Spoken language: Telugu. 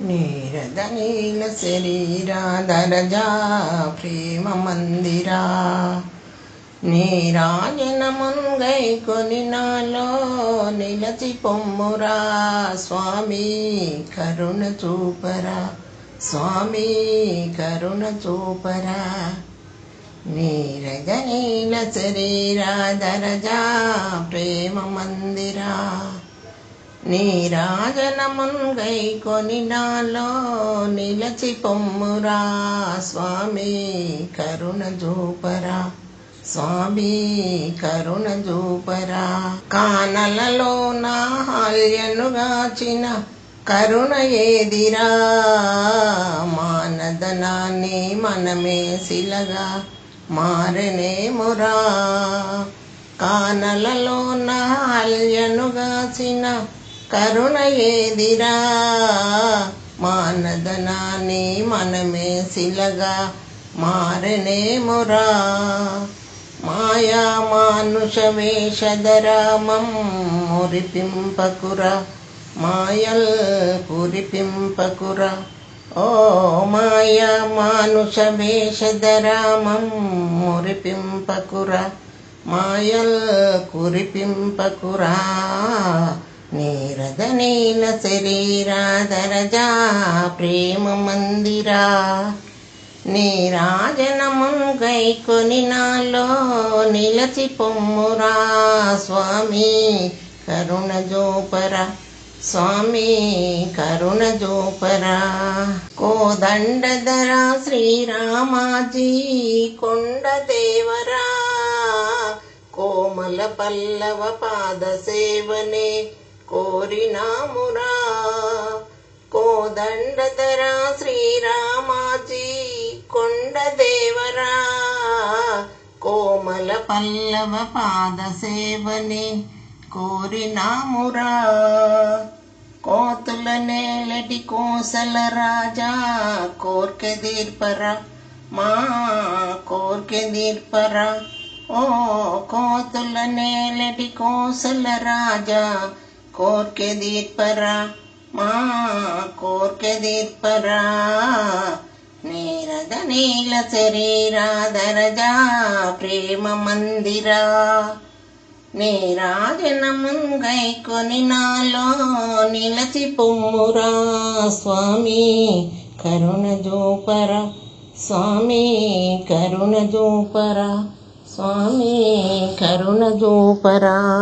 నీరద నీల శరీరా దరజా ప్రేమ మందిరా. నీరాజన నీరాజనముంగై కొని నాలో నిలచి పొమ్మురా. స్వామి కరుణ చూపరా. స్వామి కరుణ చూపరా. నీరజ నీల శరీరా దరజా ప్రేమ మందిరా. నీ నీరాజనముంగై కొని నాలో నిలచి పొమ్మురా స్వామి కరుణ చూపరా స్వామి కరుణ చూపరా కానలలో నా హాల్యనుగాచిన కరుణ ఏదిరా? మానదనాన్ని మనమే శిలగా మారనేమురా? కానలలో నా హాల్యనుగాచిన కరుణ ఏదిరా? మానదనాన్ని మనమే శిలగా మారనేమురా? మాయా మానుష వేషధరామం మురిపింపకురా. మాయల్ పురిపింపకురా ఓ మాయా మానుష వేషధరామం మురిపింపకురా. మాయల్ కురిపింపకురా. నీరద నీల శరీరా ప్రేమ మందిరా. నీరాజనముంగై కొని నాలో నిలచి పొమ్మురా. స్వామి కరుణ జోపరా. స్వామి కరుణ జోపరా. కోదండధరా శ్రీరామాజీ కొండ దేవరా. కోమల పల్లవ పాద సేవనే. కోరినామురా. కోదండధరా శ్రీరామాజీ కొండదేవరా. కోమల పల్లవ పాద సేవని కోరినామురా. కోతుల నేలటి కోసల రాజా కోర్కె దీర్పరా మా కోర్కె దీర్పరా ఓ కోతుల నేలటి కోసల రాజా కోర్కె దీర్పరా మా కోర్కె దీర్పరా నీరద నీల శరీరా దరజా ప్రేమ మందిరా. నీరాజనముంగై కొని నాలో నిలచి పొమ్మురా. స్వామి కరుణ జూపరా స్వామి కరుణ జూపరా స్వామి కరుణ జూపరా.